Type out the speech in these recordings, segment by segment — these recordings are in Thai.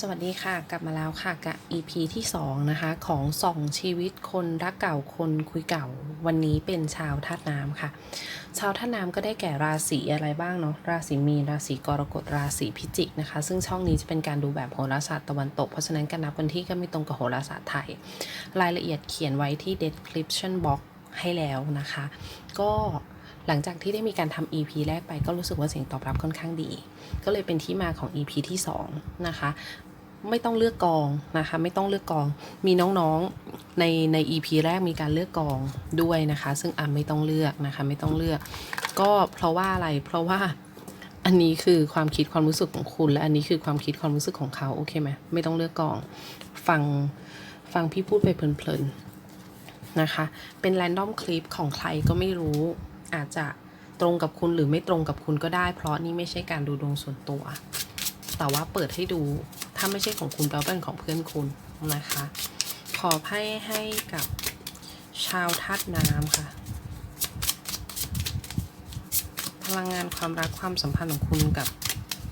สวัสดีค่ะ กลับมาแล้วค่ะกับ EP ที่2นะคะของสองชีวิตคนรักเก่าคนคุยเก่า วันนี้เป็นชาวธาตุน้ำค่ะ ชาวธาตุน้ำก็ได้แก่ราศีอะไรบ้างเนาะราศีมีนราศีกรกฎราศีพิจิกนะคะ ซึ่งช่องนี้จะเป็นการดูแบบโหราศาสตร์ตะวันตก เพราะฉะนั้นการนับวันที่ก็ไม่ตรงกับโหราศาสตร์ไทย รายละเอียดเขียนไว้ที่ description box ให้แล้วนะคะ ก็หลังจากที่ได้มีการทำ EP แรกไปก็รู้สึกว่าเสียงตอบรับค่อนข้างดี ก็เลยเป็นที่มาของ EP ที่2นะคะ ไม่ต้องเลือกกองนะคะ ไม่ต้องเลือกกอง มีน้องๆในใน EP แรกมีการเลือกกองด้วยนะคะ ซึ่งอะไม่ต้องเลือกนะคะ ไม่ต้องเลือก ก็เพราะว่าอะไรเพราะว่าอันนี้คือความคิดความรู้สึกของคุณ และอันนี้คือความคิดความรู้สึกของเขาโอเคไหมไม่ต้องเลือกกอง ฟังฟังพี่พูดไปเพลินๆนะคะ เป็นแรนดอมคลิปของใครก็ไม่รู้อาจจะตรงกับคุณหรือไม่ตรงกับคุณก็ได้ เพราะนี่ไม่ใช่การดูดวงส่วนตัว แต่ว่าเปิดให้ดู ถ้าไม่ใช่ของคุณแปลว่าเป็นของเพื่อนคุณนะคะ ขอไพ่ให้กับชาวธาตุน้ำค่ะ พลังงานความรักความสัมพันธ์ของคุณกับ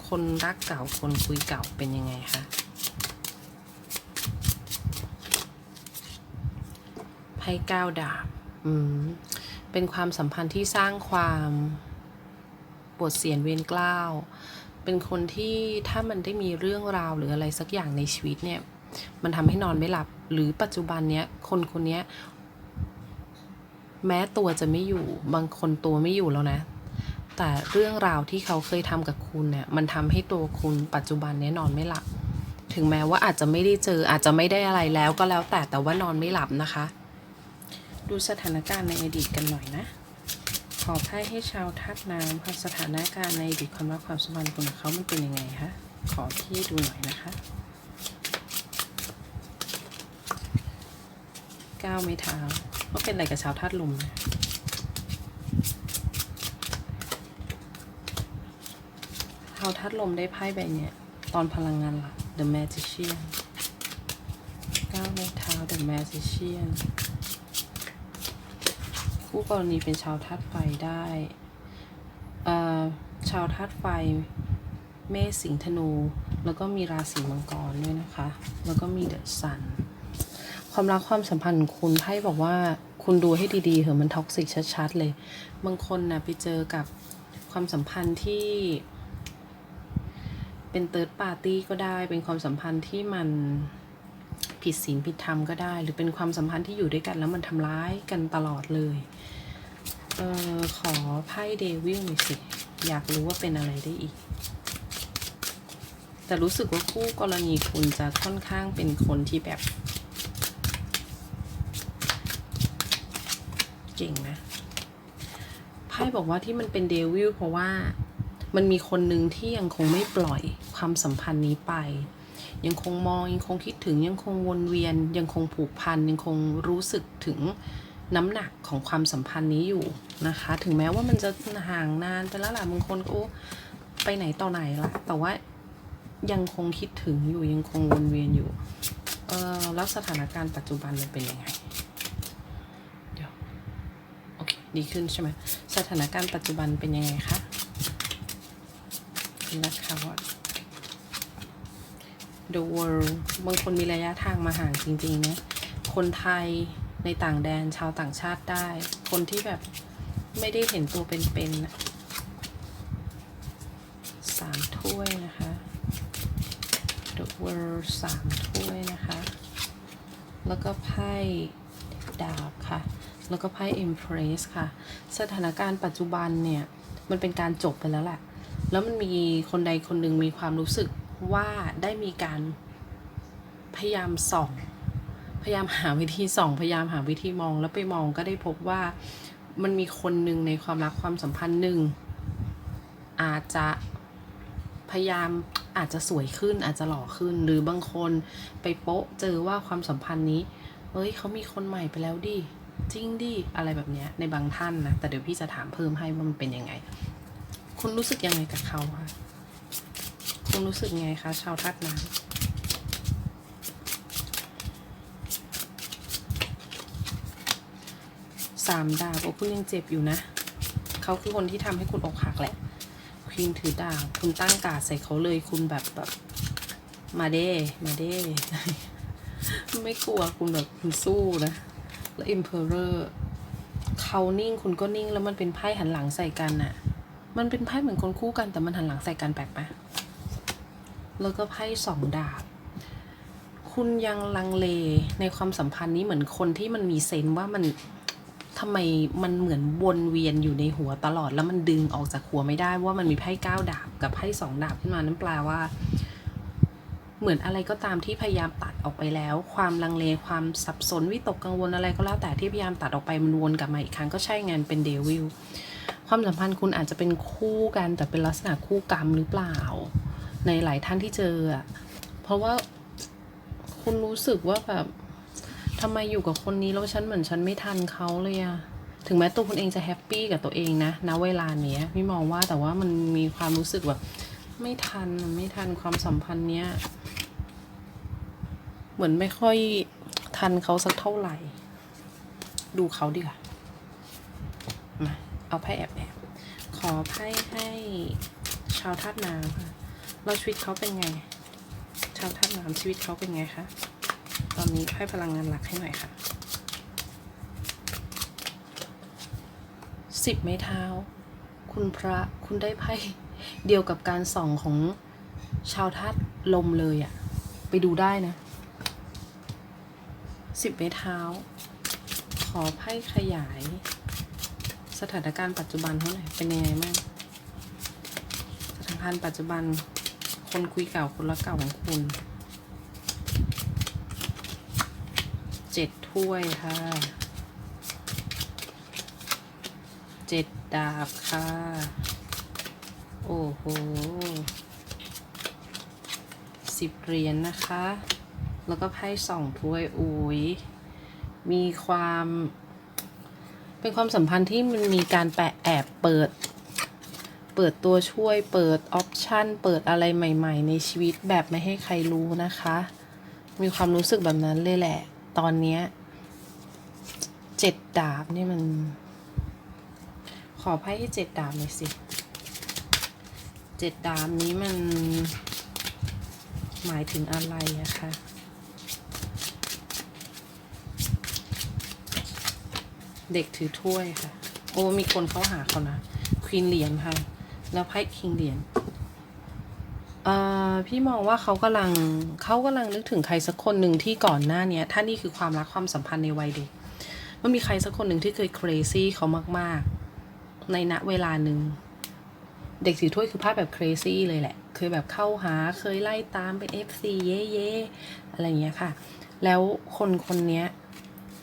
คนรักเก่าคนคุยเก่าเป็นยังไงคะไพ่เก้าดาบ อืม เป็นความสัมพันธ์ที่สร้างความปวดเสียนเวียนกล้าว เป็นคนที่ถ้ามันได้มีเรื่องราวหรืออะไรสักอย่างในชีวิตเนี่ย มันทำให้นอนไม่หลับ หรือปัจจุบันเนี้ยคนคนเนี้ย แม้ตัวจะไม่อยู่ บางคนตัวไม่อยู่แล้วนะ แต่เรื่องราวที่เขาเคยทำกับคุณเนี่ย มันทำให้ตัวคุณปัจจุบันเนี้ยนอนไม่หลับ ถึงแม้ว่าอาจจะไม่ได้เจอ อาจจะไม่ได้อะไรแล้วก็แล้วแต่แต่ว่านอนไม่หลับนะคะ ดูสถานการณ์ในอดีตกันหน่อยนะ ขอไพ่ให้ชาวทัดน้ำค่ะสถานการณ์ในอดีตความรักความสัมพันธ์คุณเขามันเป็นยังไงคะขอที่ดูหน่อยนะคะก้าวไม่เท้าว่าเป็นอะไรกับชาวธาตุลมชาวธาตุลมได้ไพ่ใบเนี่ยตอนพลังงานหลัก The Magician ก้าวไม่เท้า The Magician คู่กรณีเป็นชาวธาตุไฟได้เอ่อชาวธาตุไฟ เมษสิงห์ธนู แล้วก็มีราศีมังกรด้วยนะคะ แล้วก็มีเดอะซัน ความรักความสัมพันธ์คุณไพ่บอกว่าคุณดูให้ดีๆ เหอะมันท็อกซิกชัดๆเลย บางคนน่ะไปเจอกับความสัมพันธ์ที่ เป็นเติร์ดปาร์ตี้ก็ได้ เป็นความสัมพันธ์ที่มัน ผิดศีลผิดธรรมก็ได้ หรือเป็นความสัมพันธ์ที่อยู่ด้วยกันแล้วมันทำร้ายกันตลอดเลยเออขอไพ่เดวิลหน่อยสิ อยากรู้ว่าเป็นอะไรได้อีก แต่รู้สึกว่าคู่กรณีคุณจะค่อนข้างเป็นคนที่แบบ เก่งนะไพ่บอกว่าที่มันเป็นเดวิลเพราะว่ามันมีคนหนึ่งที่ยังคงไม่ปล่อยความสัมพันธ์นี้ไป ยังคงมองยังคงคิดถึงยังคงวนเวียน ยังคงผูกพันยังคงรู้สึกถึงน้ำหนักของความสัมพันธ์นี้อยู่นะคะ ถึงแม้ว่ามันจะห่างนานไปแล้วล่ะบางคนก็ไปไหนต่อไหนละแต่ว่ายังคงคิดถึงอยู่ยังคงวนเวียนอยู่เออแล้วสถานการณ์ปัจจุบันมันเป็นยังไงเดี๋ยวโอเคดีขึ้นใช่ไหมสถานการณ์ปัจจุบันเป็นยังไงคะนะคะว่า the world บางคนมีระยะทางมาห่างจริงๆนะคนไทยในต่างแดนชาวต่างชาติได้ คนที่แบบไม่ได้เห็นตัวเป็นๆนะสามถ้วยนะคะ the world สามถ้วยนะคะ แล้วก็ไพ่ดาบค่ะ แล้วก็ไพ่ Empress ค่ะ สถานการณ์ปัจจุบันเนี่ย มันเป็นการจบไปแล้วแหละ แล้วมันมีคนใดคนหนึ่งมีความรู้สึก ว่าได้มีการพยายามส่อง พยายามหาวิธีส่อง พยายามหาวิธีมองแล้วไปมองก็ได้พบว่ามันมีคนหนึ่งในความรักความสัมพันธ์หนึ่งอาจจะพยายามอาจจะสวยขึ้นอาจจะหล่อขึ้น หรือบางคนไปโป๊ะเจอว่าความสัมพันธ์นี้ เอ้ยเขามีคนใหม่ไปแล้วดิจริงดิอะไรแบบเนี้ยในบางท่านนะแต่เดี๋ยวพี่จะถามเพิ่มให้ว่ามันเป็นยังไง คุณรู้สึกยังไงกับเขาคะ คุณรู้สึกไงคะ ชาวทัดน้ำสามดาบโอ้คุณยังเจ็บอยู่นะ เขาคือคนที่ทำให้คุณอกหักแหละควีนถือดาบคุณตั้งกาดใส่เขาเลยคุณแบบแบบ มาเด้ มาเด้ ไม่กลัวคุณแบบคุณสู้นะ แล้ว Emperor เขานิ่งคุณก็นิ่งแล้วมันเป็นไพ่หันหลังใส่กันน่ะมันเป็นไพ่เหมือนคนคู่กันแต่มันหันหลังใส่กันแปลกปะ แล้วก็ไพ่สองดาบ คุณยังลังเลในความสัมพันธ์นี้เหมือนคนที่มันมีเซนว่ามันทำไมมันเหมือนวนเวียนอยู่ในหัวตลอด แล้วมันดึงออกจากหัวไม่ได้ว่ามันมีไพ่เก้าดาบกับไพ่สองดาบขึ้นมานั่นแปลว่า เหมือนอะไรก็ตามที่พยายามตัดออกไปแล้ว ความลังเลความสับสนวิตกกังวลอะไรก็แล้วแต่ที่พยายามตัดออกไปมันวนกลับมาอีกครั้งก็ใช่งานเป็นเดวิลความสัมพันธ์คุณอาจจะเป็นคู่กันแต่เป็นลักษณะคู่กรรมหรือเปล่า ในหลายท่านที่เจออะเพราะว่าคุณรู้สึกว่าแบบทำไมอยู่กับคนนี้แล้วฉันเหมือนฉันไม่ทันเขาเลยอะถึงแม้ตัวคุณเองจะแฮปปี้กับตัวเองนะณเวลาเนี้ยพี่มองว่าแต่ว่ามันมีความรู้สึกแบบไม่ทันไม่ทันความสัมพันธ์เนี้ยเหมือนไม่ค่อยทันเขาสักเท่าไหร่ ดูเขาดีกว่ามาเอาไพ่แอบแอบขอไพ่ให้ชาวธาตุน้ำค่ะ เราชีวิตเขาเป็นไง ชาวธาตุน้ำชีวิตเขาเป็นไงคะตอนนี้ไพ่พลังงานหลักให้หน่อยค่ะสิบไม้เท้า คุณพระคุณได้ไพ่เดียวกับการส่องของชาวธาตุลมเลยอะไปดูได้นะสิบไม้เท้า ขอไพ่ขยาย สถานการณ์ปัจจุบันเท่าไหร่เป็นยังไงบ้างสถานการณ์ปัจจุบัน คนคุยเก่าคนรักเก่าของคุณเจ็ดถ้วยค่ะเจ็ดดาบค่ะ โอ้โหสิบเหรียญนะคะ แล้วก็ไพ่สองถ้วยอุ้ยมีความ เป็นความสัมพันธ์ที่มันมีการแปะแอบเปิด เปิดตัวช่วย เปิดออปชันเปิดอะไรใหม่ๆ ในชีวิตแบบไม่ให้ใครรู้นะคะ มีความรู้สึกแบบนั้นเลยแหละ ตอนเนี้ยเจ็ดดาบนี่มัน ขอไพ่ให้เจ็ดดาบหน่อยสิเจ็ดดาบนี้มัน หมายถึงอะไรอะคะเด็กถือถ้วยค่ะ โอ้มีคนเข้าหาเขานะควีนเหรียญค่ะ แล้วไพ่คิงเหรียญเอ่อพี่มองว่าเขากำลังเขากำลังนึกถึงใครสักคนหนึ่งที่ก่อนหน้าเนี้ยถ้านี่คือความรักความสัมพันธ์ในวัยเด็กมันมีใครสักคนหนึ่งที่เคย crazy เขามาก ๆ ในณเวลาหนึ่งเด็กถือถ้วยคือภาพแบบ crazy เลยแหละ เคยแบบเข้าหาเคยไล่ตามเป็น FC เย่เย่อะไรเงี้ยค่ะ แล้วคนคนนี้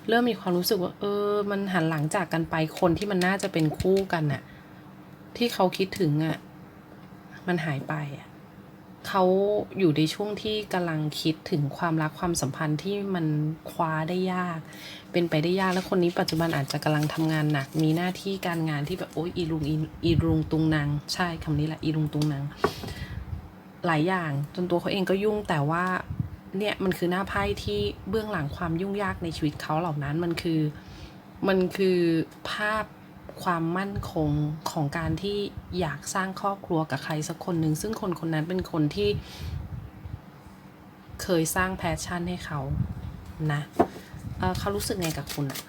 เริ่มมีความรู้สึกว่า เออ มันหันหลังจากกันไปคนที่มันน่าจะเป็นคู่กันน่ะ ที่เขาคิดถึงอะ มันหายไปอะเขาอยู่ในช่วงที่กำลังคิดถึงความรักความสัมพันธ์ที่มันคว้าได้ยาก เป็นไปได้ยากแล้วคนนี้ปัจจุบันอาจจะกำลังทำงานหนัก มีหน้าที่การงานที่แบบโอ๊ยอีรุงอีอีรุงตุงนางใช่คำนี้แหละอีรุงตุงนางหลายอย่างจนตัวเขาเองก็ยุ่งแต่ว่าเนี่ยมันคือหน้าไพ่ที่เบื้องหลังความยุ่งยากในชีวิตเขาเหล่านั้นมันคือ มันคือภาพ ความมั่นคงของการที่อยากสร้างครอบครัวกับใครสักคนหนึ่งซึ่งคนคนนั้นเป็นคนที่เคยสร้างแพชชั่นให้เขานะเเขารู้สึกไงกับคุณอะ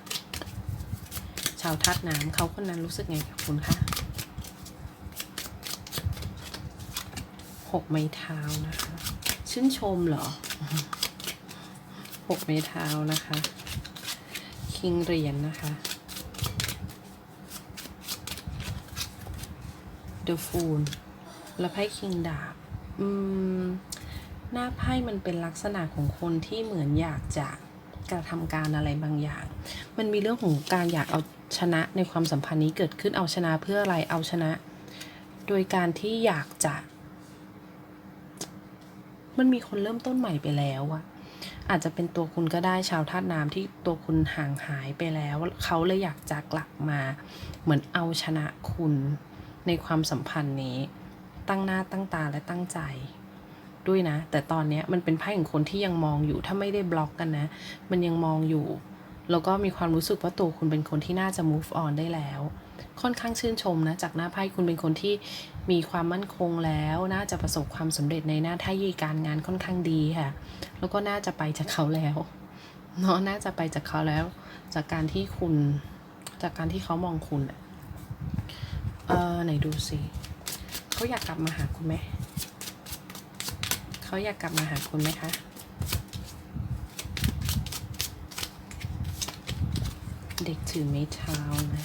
ชาวทัดน้ำเขาคนนั้นรู้สึกไงกับคุณคะหกไม้เท้านะคะ ชื่นชมเหรอหกไม้เท้านะคะ คิงเหรียญนะคะ The Fool และไพ่คิงดาบอืมหน้าไพ่มันเป็นลักษณะของคนที่เหมือนอยากจะกระทำการอะไรบางอย่าง มันมีเรื่องของการอยากเอาชนะในความสัมพันธ์นี้เกิดขึ้นเอาชนะเพื่ออะไรเอาชนะ โดยการที่อยากจะ มันมีคนเริ่มต้นใหม่ไปแล้วอะอาจจะเป็นตัวคุณก็ได้ชาวธาตุน้ำที่ตัวคุณห่างหายไปแล้ว เขาเลยอยากจะกลับมา เหมือนเอาชนะคุณ ในความสัมพันธ์นี้ ตั้งหน้าตั้งตาและตั้งใจ ด้วยนะ แต่ตอนนี้มันเป็นไพ่ของคนที่ยังมองอยู่ถ้าไม่ได้บล็อกกันนะ มันยังมองอยู่ แล้วก็มีความรู้สึกว่าตัวคุณเป็นคนที่น่าจะ move on ได้แล้ว ค่อนข้างชื่นชมนะ จากหน้าไพ่คุณเป็นคนที่มีความมั่นคงแล้ว น่าจะประสบความสำเร็จในหน้าที่การงานค่อนข้างดีค่ะ แล้วก็น่าจะไปจากเขาแล้วเนาะน่าจะไปจากเขาแล้ว จากการที่คุณ จากการที่เขามองคุณ เออไหนดูสิเขาอยากกลับมาหาคุณไหมเขาอยากกลับมาหาคุณไหมคะเด็กถือไม้เท้านะ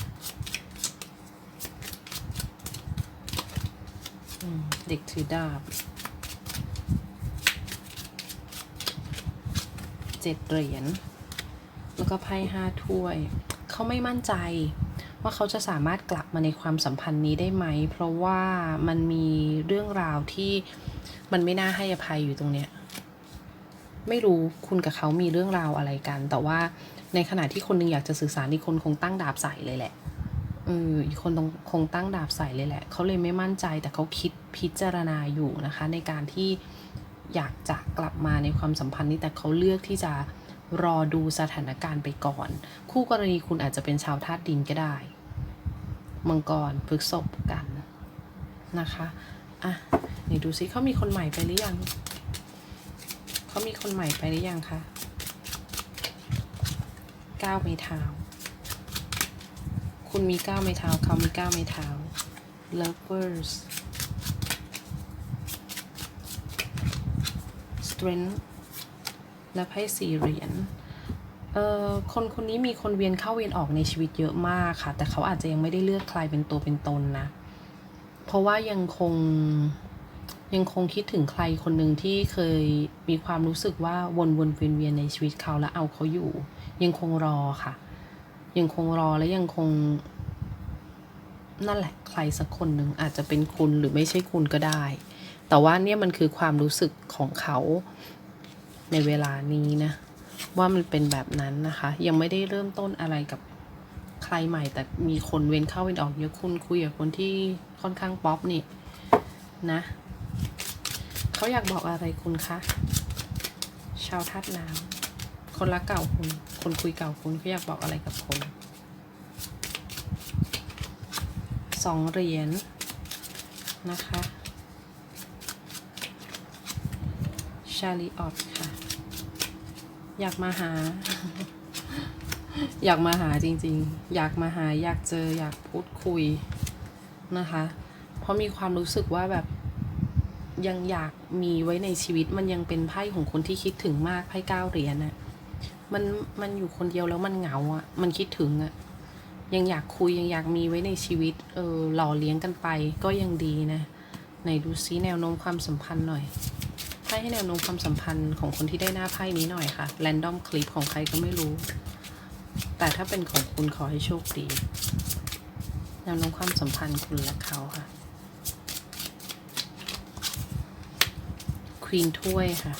เด็กถือดาบเจ็ดเหรียญแล้วก็ไพ่ห้าถ้วย เขาไม่มั่นใจ ว่าเขาจะสามารถกลับมาในความสัมพันธ์นี้ได้ไหม เพราะว่ามันมีเรื่องราวที่มันไม่น่าให้อภัยอยู่ตรงเนี้ยไม่รู้คุณกับเขามีเรื่องราวอะไรกัน แต่ว่าในขณะที่คนหนึงอยากจะสื่อสารอีกคนคงตั้งดาบใส่เลยแหละเอออีกคนต้องคงตั้งดาบใส่เลยแหละ เขาเลยไม่มั่นใจแต่เขาคิดพิจารณาอยู่นะคะ ในการที่อยากจะกลับมาในความสัมพันธ์นี้แต่เขาเลือกที่จะ รอดูสถานการณ์ไปก่อน คู่กรณีคุณอาจจะเป็นชาวธาตุดินก็ได้ มังกรพฤษภกันนะคะ อะ นี่ดูซิเขามีคนใหม่ไปหรือยัง เขามีคนใหม่ไปหรือยังคะก้าวไม้เท้า คุณมีก้าวไม้เท้า เขามีก้าวไม้เท้า lovers strength และไพ่สี่เหรียญเอ่อคนคนนี้มีคนเวียนเข้าเวียนออกในชีวิตเยอะมากค่ะ แต่เขาอาจจะยังไม่ได้เลือกใครเป็นตัวเป็นตนนะ เพราะว่ายังคงยังคงคิดถึงใครคนหนึ่งที่เคยมีความรู้สึกว่าวนวนเวียนเวียนในชีวิตเขาแล้วเอาเขาอยู่ ยังคงรอค่ะ ยังคงรอและยังคง นั่นแหละใครสักคนหนึ่งอาจจะเป็นคุณหรือไม่ใช่คุณก็ได้ แต่ว่าเนี่ยมันคือความรู้สึกของเขา ในเวลานี้นะ ว่ามันเป็นแบบนั้นนะคะ ยังไม่ได้เริ่มต้นอะไรกับใครใหม่ แต่มีคนเว้นเข้าเว้นออกเยอะคุณคุยกับคนที่ค่อนข้างป๊อปนี่นะเขาอยากบอกอะไรคุณคะชาวธาตุน้ำคนรักเก่าคุณ คนคุยเก่าคุณเขาอยากบอกอะไรกับคุณสองเหรียญนะคะ ชาลีออตค่ะ อยากมาหา อยากมาหาจริงๆ อยากมาหาอยากเจออยากพูดคุยนะคะ เพราะมีความรู้สึกว่าแบบยังอยากมีไว้ในชีวิตมันยังเป็นไพ่ของคนที่คิดถึงมากไพ่เก้าเหรียญน่ะมันมันอยู่คนเดียวแล้วมันเหงาอะมันคิดถึงอะยังอยากคุยยังอยากมีไว้ในชีวิต เออหล่อเลี้ยงกันไปก็ยังดีนะไหนดูซิแนวโน้มความสัมพันธ์หน่อย พ่ให้แนวโน้มความสัมพันธ์ของคนที่ได้หน้าไพ่นี้หน่อยค่ะ แรนดอมคลิปของใครก็ไม่รู้ แต่ถ้าเป็นของคุณขอให้โชคดี แนวโน้มความสัมพันธ์คุณและเขาค่ะ ควีนถ้วยค่ะ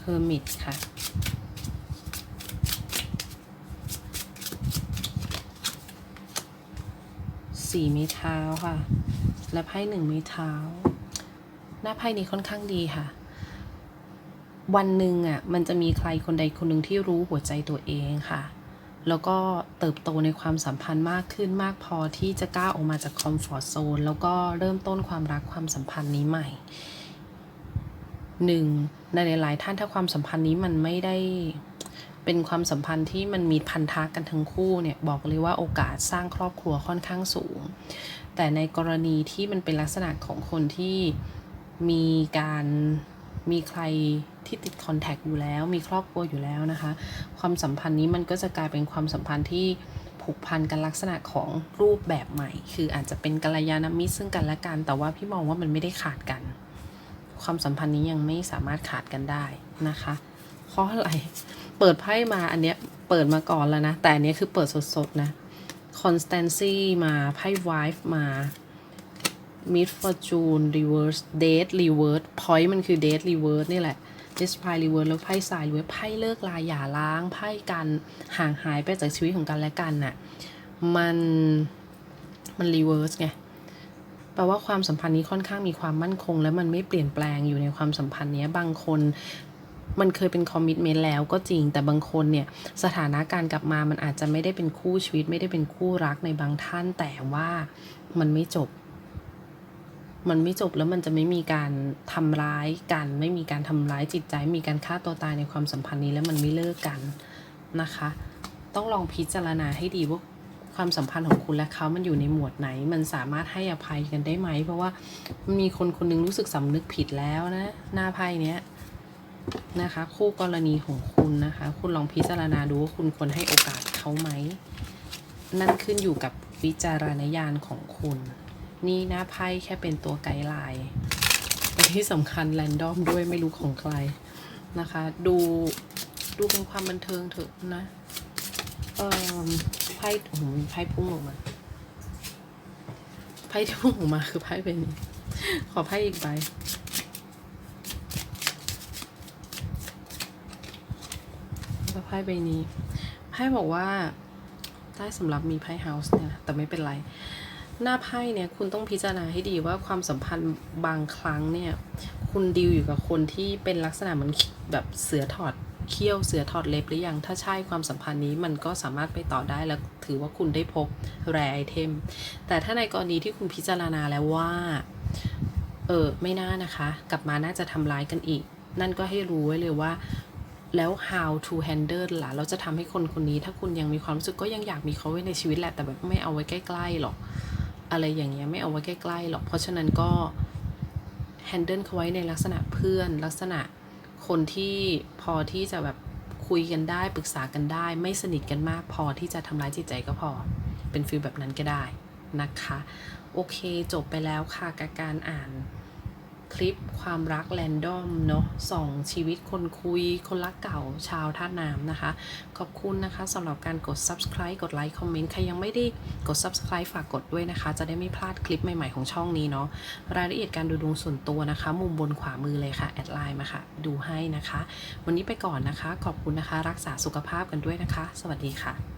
เฮอร์มิตค่ะสี่ไม้เท้าค่ะ และไพ่หนึ่งม้เท้า หน้าไพ่นี้ค่อนข้างดีค่ะ วันหนึ่งอะมันจะมีใครคนใดคนหนึ่งที่รู้หัวใจตัวเองค่ะ แล้วก็เติบโตในความสัมพันธ์มากขึ้นมากพอที่จะก้าวออกมาจากคอมฟอร์ z โซนแล้วก็เริ่มต้นความรักความสัมพันธ์นี้ใหม่หนึ่งในหลาย ๆ ท่านถ้าความสัมพันธ์นี้มันไม่ได้ เป็นความสัมพันธ์ที่มันมีพันธะกันทั้งคู่เนี่ยบอกเลยว่าโอกาสสร้างครอบครัวค่อนข้างสูง แต่ในกรณีที่มันเป็นลักษณะของคนที่มีการมีใครที่ติดคอนแทคอยู่แล้ว มีครอบครัวอยู่แล้วนะคะ ความสัมพันธ์นี้มันก็จะกลายเป็นความสัมพันธ์ที่ผูกพันกันลักษณะของรูปแบบใหม่ คืออาจจะเป็นกัลยาณมิตรซึ่งกันและกัน แต่ว่าพี่มองว่ามันไม่ได้ขาดกัน ความสัมพันธ์นี้ยังไม่สามารถขาดกันได้นะคะ เพราะอะไร เปิดไพ่มาอันเนี้ยเปิดมาก่อนแล้วนะ แต่อันนี้คือเปิดสดๆนะ constancy มาไพ่ wife มา mid fortune reverse date reverse point มันคือ date reverse นี่แหละ despite reverse แล้วไพ่สาย reverse ไพ่เลิกลาหย่าร้าง ไพ่กันห่างหายไปจากชีวิตของกันและกันน่ะ มันมัน reverse ไงแปลว่าความสัมพันธ์นี้ค่อนข้างมีความมั่นคง และมันไม่เปลี่ยนแปลงอยู่ในความสัมพันธ์นี้บางคน มันเคยเป็นคอมมิชเมนต์แล้วก็จริง แต่บางคนเนี่ยสถานะการกลับมามันอาจจะไม่ได้เป็นคู่ชีวิต ไม่ได้เป็นคู่รักในบางท่าน แต่ว่ามันไม่จบ มันไม่จบแล้วมันจะไม่มีการทำร้ายกัน ไม่มีการทำร้ายจิตใจ มีการฆ่าตัวตายในความสัมพันธ์นี้แล้วมันไม่เลิกกันนะคะ ต้องลองพิจารณาให้ดีว่าความสัมพันธ์ของคุณและเขามันอยู่ในหมวดไหน มันสามารถให้อภัยกันได้ไหม เพราะว่ามีคนคนหนึงรู้สึกสำนึกผิดแล้วนะ หน้าไพ่เนี้ย นะคะ คู่กรณีของคุณนะคะ คุณลองพิจารณาดูว่าคุณควรให้โอกาสเขาไหม นั่นขึ้นอยู่กับวิจารณญาณของคุณ นี่น้าไพ่แค่เป็นตัวไกด์ไลน์แต่ที่สำคัญแรนดอมด้วยไม่รู้ของใครนะคะ ดูดูเป็นความบันเทิงเถอะนะเออไพ่โอ้โหไพ่พุ่งออกมาไพ่ที่พุ่งออกมาคือไพ่เป็นนี้ขอไพ่อีกใบ แล้วไพ่ใบนี้ไพ่บอกว่าใต้สำหรับมีไพ่เฮาส์เนี่ยแต่ไม่เป็นไร หน้าไพ่เนี่ยคุณต้องพิจารณาให้ดีว่าความสัมพันธ์บางครั้งเนี่ย คุณดีลอยู่กับคนที่เป็นลักษณะเหมือนแบบเสือถอดเขี้ยวเสือถอดเล็บหรือยัง ถ้าใช่ความสัมพันธ์นี้มันก็สามารถไปต่อได้แล้วถือว่าคุณได้พบแรไอเทม แต่ถ้าในกรณีที่คุณพิจารณาแล้วว่า เออไม่น่านะคะ กลับมาน่าจะทำร้ายกันอีก นั่นก็ให้รู้ไว้เลยว่า แล้ว how to handle ล่ะ เราจะทำให้คนคนนี้ ถ้าคุณยังมีความรู้สึกก็ยังอยากมีเขาไว้ในชีวิตแหละ แต่แบบไม่เอาไว้ใกล้ๆหรอก อะไรอย่างเงี้ยไม่เอาไว้ใกล้ๆหรอก เพราะฉะนั้นก็ handle เขาไว้ในลักษณะเพื่อน ลักษณะคนที่พอที่จะแบบคุยกันได้ปรึกษากันได้ ไม่สนิทกันมาก พอที่จะทำร้ายจิตใจก็พอ เป็นฟีลแบบนั้นก็ได้นะคะ โอเคจบไปแล้วค่ะกับการอ่าน คลิปความรักแรนดอมเนาะสองชีวิตคนคุย คนรักเก่าชาวท่าน้ำนะคะ ขอบคุณนะคะสำหรับการกด subscribe กดไลค์คอมเมนต์ใครยังไม่ได้กด subscribe ฝากกดด้วยนะคะ จะได้ไม่พลาดคลิปใหม่ๆของช่องนี้เนาะรายละเอียดการดูดวงส่วนตัวนะคะ มุมบนขวามือเลยค่ะ แอดไลน์มาค่ะ ดูให้นะคะ วันนี้ไปก่อนนะคะ ขอบคุณนะคะ รักษาสุขภาพกันด้วยนะคะ สวัสดีค่ะ